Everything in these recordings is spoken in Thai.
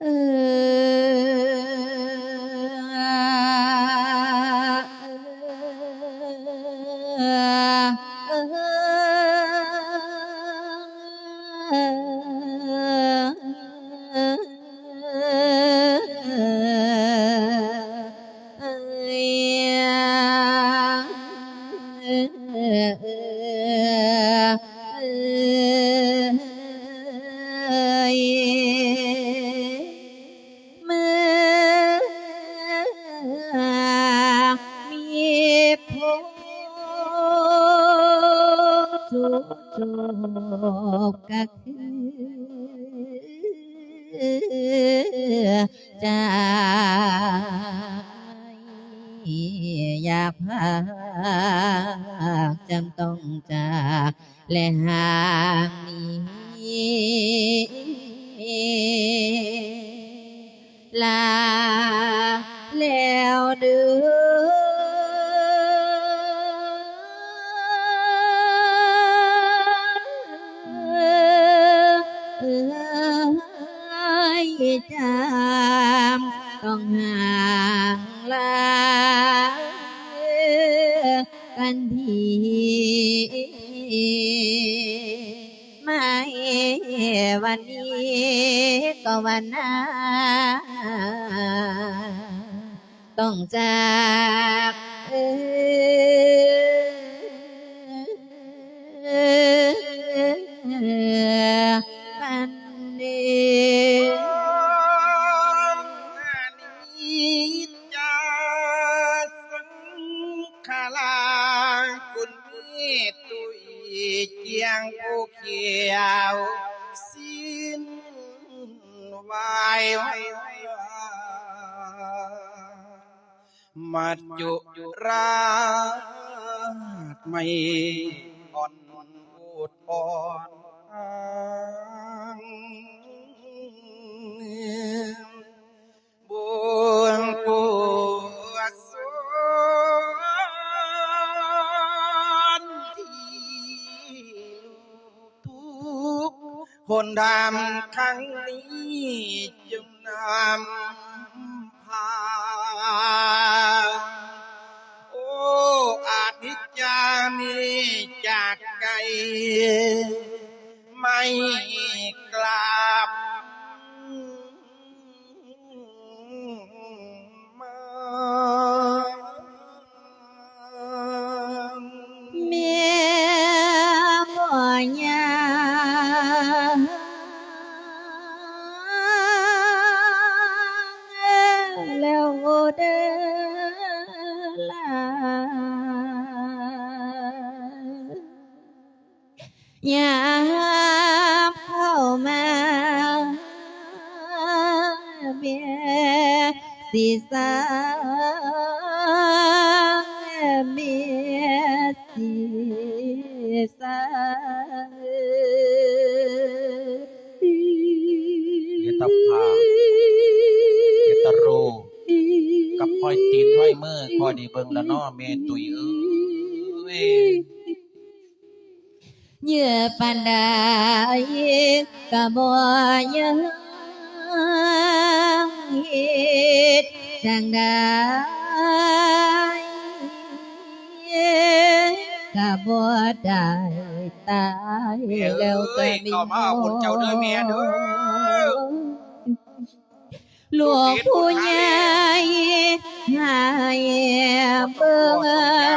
เอ ก็คือใจอยากพากจำต้องจากและห่างนี้ลาแล้วเดือ กันทีไม่วันนี้ก็วันหน้าต้องจากเออ ตุยเจียงผู้เขียวสิ้นวายมัดจุราชไม่อ่อนอุดอ่อน นดำครั้งนี้จงนำพา โอ้อาทิจจานี้จากไกลไม่ ย่าเข้ามาเมียสิสาเมียสิสาเยตาภาเยตาโรกับคอยตีนห้อยมือคอยดีเบิงละน้อเมตุยเอ้ย เยื่อปันไดกะบ่ยังเฮ็ดจังไดกะบ่ได้ตายแล้วก็มีเข้ามาเอาบุญเจ้าเด้อแม่เด้อหลวงผู้ใหญ่ให้เบิ่ง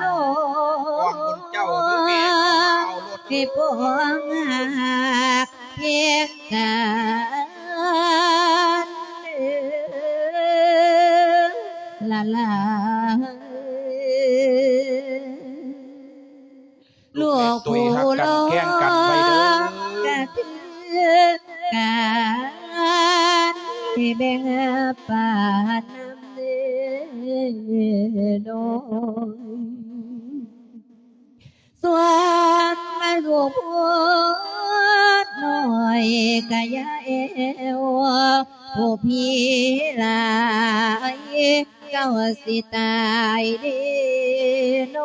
โน เอารถให้พวงหักเพียงกันลาลาหลวงปู่หลวงกะคือการที่แบ่งปานน้ำเดือน้อย ส่วนไม่ถูกพูดหน่อยกะยาเอวผู้พี่ลายเจ้าสิตายดีโน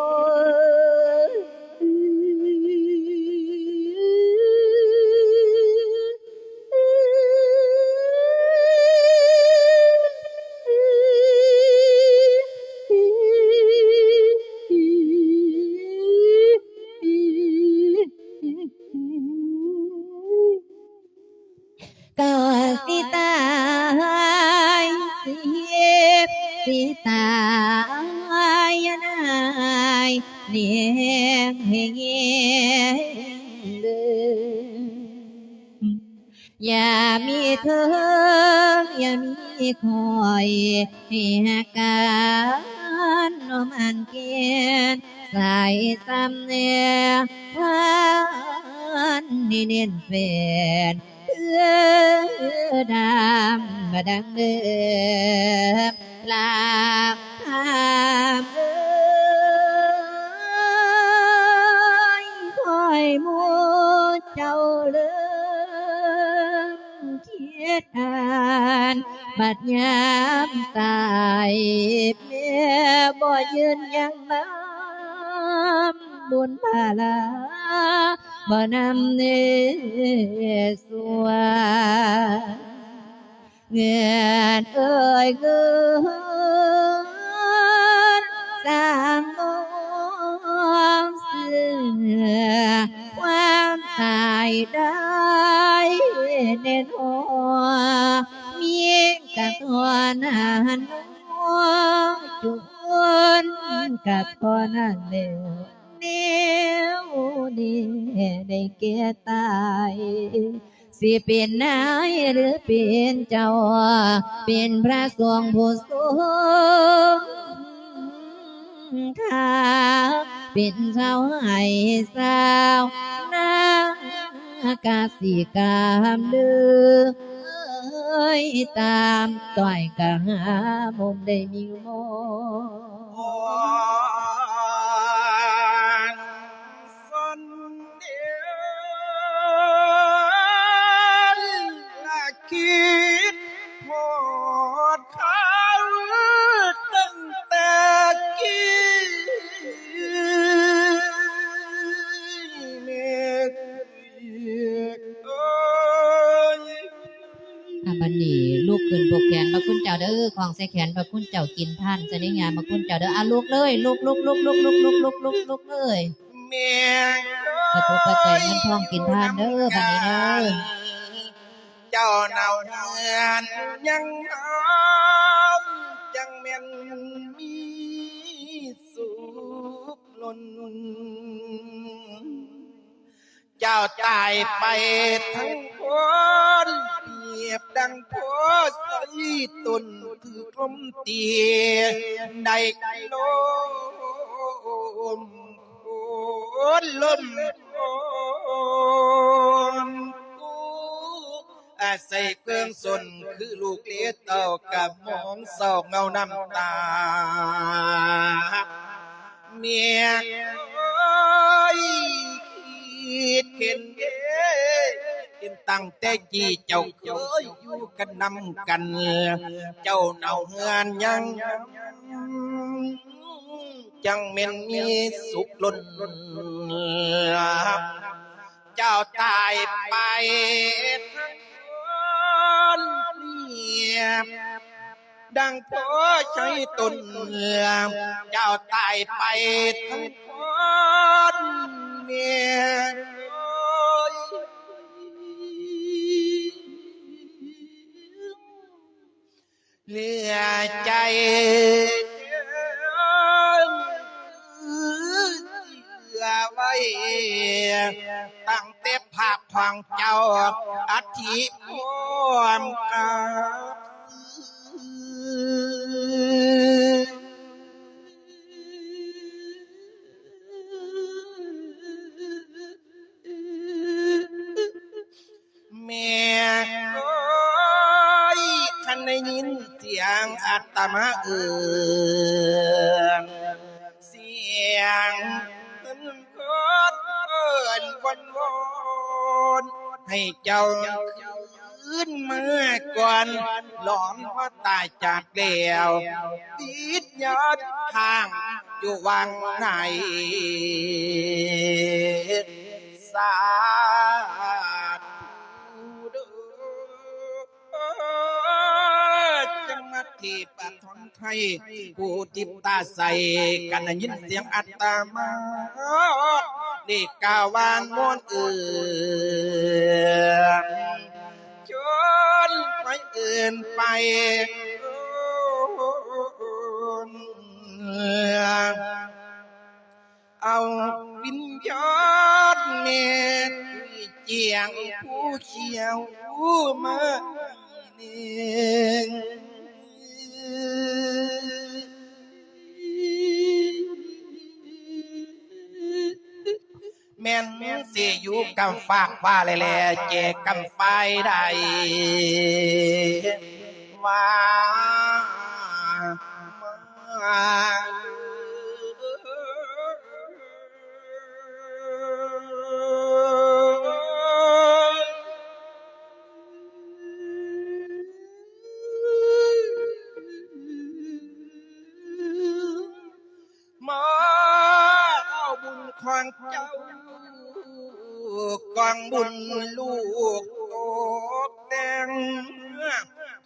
ให้เงี้ยเลยอย่ามีเธอ อย่ามีคอยให้หักกันน้อมันเกียนสายซ้ำเนียวันนี่เนียนเฟนเอื้อดำมาดังเดิมลาพาม ญพาลาบ่นำเนสวาเงินเอ่ยเงินสร้างมองเสือความตายได้เน่นหัวมีกับตัวนั้นหัวจุนกับตัวนั้นเดียว เดียวดีได้เกียตายสิเป็นนายหรือเป็นเจ้า เป็นพระสงฆ์ผู้ทรงข้าเป็นชาวไห้สาวนากาสิกามเลือเอ้ยตามต่อยกะหามุมได้มีโม อของใส่แขนพระคุณเจ้ากินท่านจะได้งานพระคุณเจ้าเด้ออะลูกเลยลูกลูกลูกลูกลูกลูกลูกลูกลูกเลยเมียประตูปัจจัยเงินทองกินท่านเด้อบัดนี้เด้อเจ้าเนาเฮือนยังน้อมจังแม่นมีสุขล้นเจ้าตายไปทั้งคน เงียบดังโพสอีตนถือลมเตียได้ลมโอนลมโอนกูอาศัยเครื่องสนคือลูกเลี้ยเต่ากับมองเศร้าเงาน้ำตา เมียเอ้ยคิดเห็นเด้เห็น ตั้งแต่จีเจ้าเคยอยู่กันนำกัน เจ้าเนาเฮือนยัง จังเม่นมีสุขล้นเจ้าตายไปทั้งคนเปรียบดังโพใช้ตนเจ้าตายไปทั้งคนเมีย เหลือใจเหลือไว้ ตั้งเต็มภาพของเจ้าอธิพรมกัน เสียงอัตมาเอืองเสียงตึ้นกดเอินวนวอนให้เจ้าคืนเมื่อก่อนหลอนว่าตายจากแล้วติดยอดทางอยู่วังไหน ที่ปะทนไทยผู้ติดตาใสกันได้ยินเสียงอัตตามานี่กาวานมวนเอือจนเกินไปเอาวิญญาณเมตเจียงผู้เขียวมา กำฟากฟ้าเลยแลเจกำไฟได้ว่า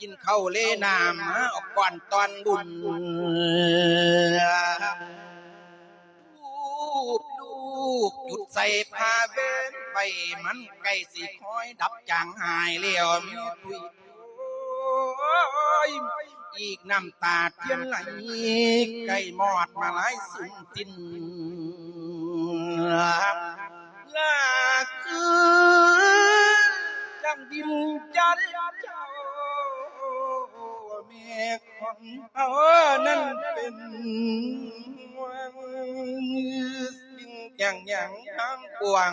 กินข้าวเลน้ำออกก่อนตอนบุญลูกลูกจุดใส่ผ้าเว้นไปมันใกล้สิคอยดับจางหายเลี้ยวมีตุยอีกน้ำตาเทียนไหลใกล้มอดมาหลายสุนตินลาคือ นั่นเป็นสิ่งอย่างอย่างทั้งปวง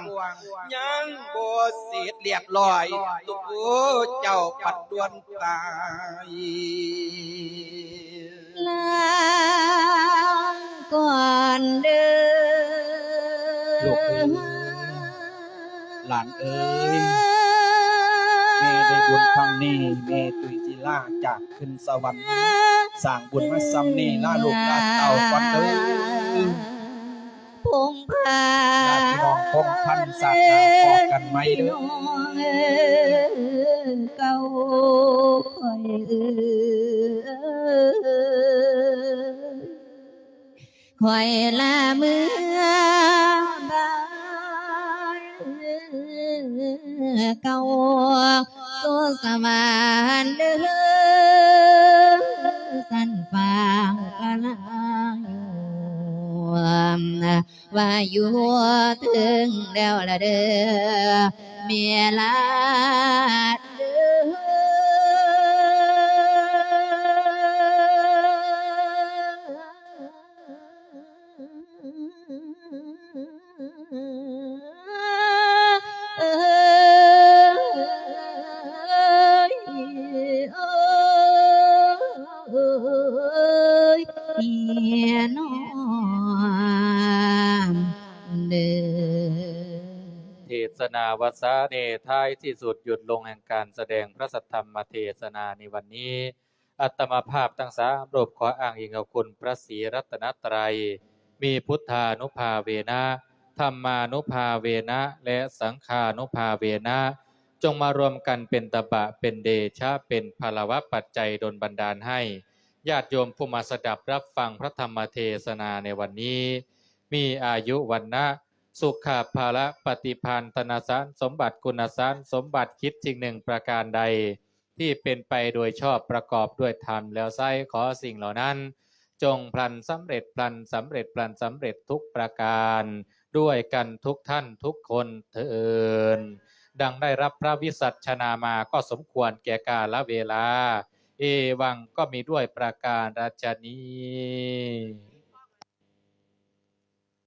ยังบ่เสียเรียบร้อยตัวเจ้าปัดดวนตายลางก่อนเดินลูกเอ้ยหลานเอ้ย แม่ได้บุญครั้งนี้แม่ตุยจิล่าจากขึ้นสวรรค์สร้างบุญมาซ้ำนี่ล่าลูกล่าเต่าก่อนเอ้ยพงพาญาติพี่น้องพงพันศาสนาพอกันไหมเด้อพี่น้องเอ้ยเก่าคอยเอ้ยคอยลาเมื่อบ้าน เก่าตัวสมานเด้อสันฟางกะลางว่าอยู่ถึงแล้วละเด้อเมียลาด วสาเนท้ายที่สุดหยุดลงแห่งการแสดงพระสัทธรรมเทศนาในวันนี้ อัตมาภาพทั้งสามรูปขออ้างอิงเอาคุณพระศรีรัตนตรัย มีพุทธานุภาเวนะธรรมานุภาเวนะ และสังฆานุภาเวนะ จงมารวมกันเป็นตบะเป็นเดชะเป็นพลวะปัจจัยดลบันดาลให้ญาติโยมผู้มาสดับรับฟังพระธรรมเทศนาในวันนี้ มีอายุวันนะ สุขภาละปฏิพันธนสารสมบัติกุณสารสมบัติคิดสิ่งหนึ่งประการใด ที่เป็นไปโดยชอบประกอบด้วยธรรมแล้วไซร้ขอสิ่งเหล่านั้น จงพลันสำเร็จพลันสำเร็จพลันสำเร็จทุกประการ ด้วยกันทุกท่านทุกคนเถินดังได้รับพระวิสัชนามาก็สมควรแก่กาลเวลา เอวังก็มีด้วยประการราชนี้